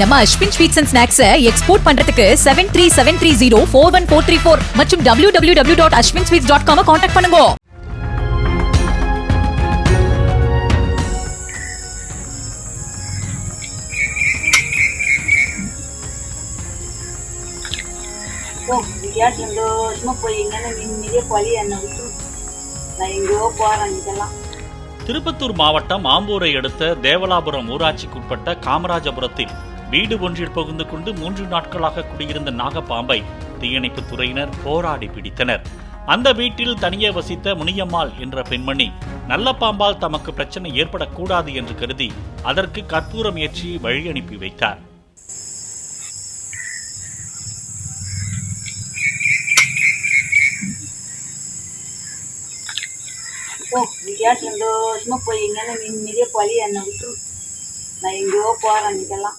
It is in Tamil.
நம்ம அஸ்வின் ஸ்வீட்ஸ் அண்ட் ஸ்நாக்ஸை எக்ஸ்போர்ட் பண்றதுக்கு seven three seven three zero four one four three four மற்றும் W W W dot Aswin sweets dot com contact பண்ணுங்க. ஓ விளையாட்டு சந்தோஷமா போய் எங்கன்னா நிம்மதியா பழி என்னை விட்டு. நான் எங்கேயோ போறேன் இதெல்லாம். திருப்பத்தூர் மாவட்டம் ஆம்பூரை அடுத்த தேவலாபுரம் ஊராட்சிக்குட்பட்ட காமராஜபுரத்தில் வீடு ஒன்றில் புகுந்து கொண்டு மூன்று நாட்களாக குடியிருந்த நாகப்பாம்பை தீயணைப்பு துறையினர் போராடி பிடித்தனர். அந்த வீட்டில் தனியே வசித்த முனியம்மாள் என்ற பெண்மணி நல்ல பாம்பால் தமக்கு பிரச்சனை ஏற்படக்கூடாது என்று கருதி அதற்கு கற்பூரம் ஏற்றி வழி அனுப்பி வைத்தார். ஓ சந்தோஷமா போய் எங்கன்னா நிம்மதியா பழி என்னை விட்டு நான் எங்கேயோ போறேன் இதெல்லாம்